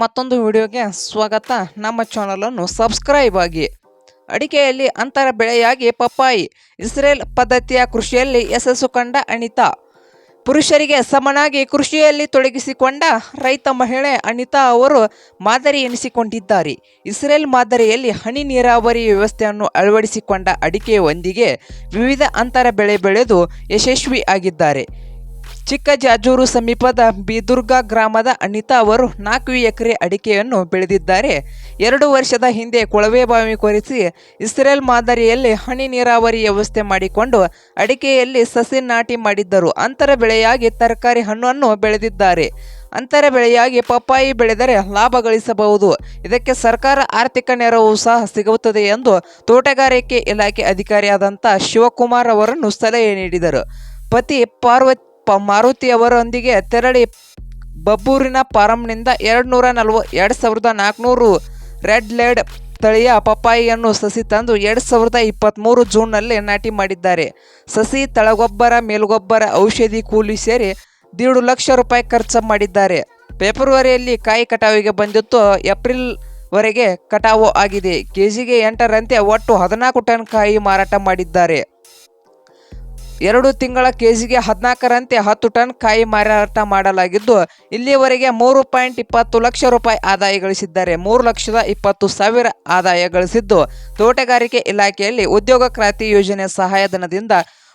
ಮತ್ತೊಂದು ವಿಡಿಯೋಗೆ ಸ್ವಾಗತ. ನಮ್ಮ ಚಾನಲನ್ನು ಸಬ್ಸ್ಕ್ರೈಬ್ ಆಗಿ. ಅಡಿಕೆಯಲ್ಲಿ ಅಂತರ ಬೆಳೆಯಾಗಿ ಪಪ್ಪಾಯಿ. ಇಸ್ರೇಲ್ ಪದ್ಧತಿಯ ಕೃಷಿಯಲ್ಲಿ ಯಶಸ್ಸು ಕಂಡ ಅನಿತಾ. ಪುರುಷರಿಗೆ ಸಮನಾಗಿ ಕೃಷಿಯಲ್ಲಿ ತೊಡಗಿಸಿಕೊಂಡ ರೈತ ಮಹಿಳೆ ಅನಿತಾ ಅವರು ಮಾದರಿ ಎನಿಸಿಕೊಂಡಿದ್ದಾರೆ. ಇಸ್ರೇಲ್ ಮಾದರಿಯಲ್ಲಿ ಹನಿ ನೀರಾವರಿ ವ್ಯವಸ್ಥೆಯನ್ನು ಅಳವಡಿಸಿಕೊಂಡ ಅಡಿಕೆಯೊಂದಿಗೆ ವಿವಿಧ ಅಂತರ ಬೆಳೆ ಬೆಳೆದು ಯಶಸ್ವಿ ಆಗಿದ್ದಾರೆ ಚಿಕ್ಕ ಜಾಜೂರು ಸಮೀಪದ ಬಿದುರ್ಗ ಗ್ರಾಮದ ಅನಿತಾ ಅವರು ನಾಲ್ಕು ಎಕರೆ ಅಡಿಕೆಯನ್ನು ಬೆಳೆದಿದ್ದಾರೆ. ಎರಡು ವರ್ಷದ ಹಿಂದೆ ಕೊಳವೆ ಬಾವಿ ಕೊರೆಸಿ ಇಸ್ರೇಲ್ ಮಾದರಿಯಲ್ಲಿ ಹನಿ ನೀರಾವರಿ ವ್ಯವಸ್ಥೆ ಮಾಡಿಕೊಂಡು ಅಡಿಕೆಯಲ್ಲಿ ಸಸಿ ನಾಟಿ ಮಾಡಿದ್ದರು. ಅಂತರ ಬೆಳೆಯಾಗಿ ತರಕಾರಿ ಹಣ್ಣನ್ನು ಬೆಳೆದಿದ್ದಾರೆ. ಅಂತರ ಬೆಳೆಯಾಗಿ ಪಪ್ಪಾಯಿ ಬೆಳೆದರೆ ಲಾಭ ಗಳಿಸಬಹುದು. ಇದಕ್ಕೆ ಸರ್ಕಾರ ಆರ್ಥಿಕ ನೆರವು ಸಹ ಸಿಗುತ್ತದೆ ಎಂದು ತೋಟಗಾರಿಕೆ ಇಲಾಖೆ ಅಧಿಕಾರಿಯಾದಂಥ ಶಿವಕುಮಾರ್ ಅವರನ್ನು ಸಲಹೆ ನೀಡಿದರು. ಪತಿ ಪಾರ್ವತಿ ಪ ಮಾರುತಿ ಅವರೊಂದಿಗೆ ತೆರಳಿ ಬಬ್ಬೂರಿನ ಫಾರಂನಿಂದ ಎರಡು ನೂರ ನಲ್ವ, ಎರಡು ಸಾವಿರದ ನಾಲ್ಕುನೂರು ರೆಡ್ ಲೆಡ್ ತಳಿಯ ಪಪ್ಪಾಯಿಯನ್ನು ಸಸಿ ತಂದು ಎರಡು ಸಾವಿರದ ಇಪ್ಪತ್ತ್ಮೂರು ಜೂನ್ನಲ್ಲಿ ನಾಟಿ ಮಾಡಿದ್ದಾರೆ. ಸಸಿ, ತಳಗೊಬ್ಬರ, ಮೇಲ್ಗೊಬ್ಬರ ಔಷಧಿ ಕೂಲಿ ಸೇರಿ ದೇಡು ಲಕ್ಷ ರೂಪಾಯಿ ಖರ್ಚು ಮಾಡಿದ್ದಾರೆ. ಫೆಬ್ರವರಿಯಲ್ಲಿ ಕಾಯಿ ಕಟಾವಿಗೆ ಬಂದಿತ್ತು. ಏಪ್ರಿಲ್ ವರೆಗೆ ಕಟಾವು ಆಗಿದೆ. ಕೆಜಿಗೆ ಎಂಟರಂತೆ ಒಟ್ಟು ಹದಿನಾಲ್ಕು ಟನ್ ಕಾಯಿ ಮಾರಾಟ ಮಾಡಿದ್ದಾರೆ. ಎರಡು ತಿಂಗಳ ಕೆಜಿಗೆ ಹದಿನಾಲ್ಕರಂತೆ ಹತ್ತು ಟನ್ ಕಾಯಿ ಮಾರಾಟ ಮಾಡಲಾಗಿದ್ದು, ಇಲ್ಲಿಯವರೆಗೆ ಮೂರು ಪಾಯಿಂಟ್ ಇಪ್ಪತ್ತು ಲಕ್ಷ ರೂಪಾಯಿ ಆದಾಯ ಗಳಿಸಿದ್ದಾರೆ. ಮೂರು ಲಕ್ಷದ ಇಪ್ಪತ್ತು ಸಾವಿರ ಆದಾಯ ಗಳಿಸಿದ್ದು. ತೋಟಗಾರಿಕೆ ಇಲಾಖೆಯಲ್ಲಿ ಉದ್ಯೋಗ ಕ್ರಾಂತಿ ಯೋಜನೆ ಸಹಾಯಧನದಿಂದ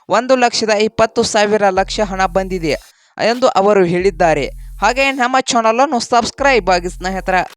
ಒಂದು ಲಕ್ಷದ ಇಪ್ಪತ್ತು ಸಾವಿರ ಲಕ್ಷ ಹಣ ಬಂದಿದೆ ಎಂದು ಅವರು ಹೇಳಿದ್ದಾರೆ. ಹಾಗೆ ನಮ್ಮ ಚಾನಲನ್ನು ಸಬ್ಸ್ಕ್ರೈಬ್ ಆಗಿ ಸ್ನೇಹಿತರ.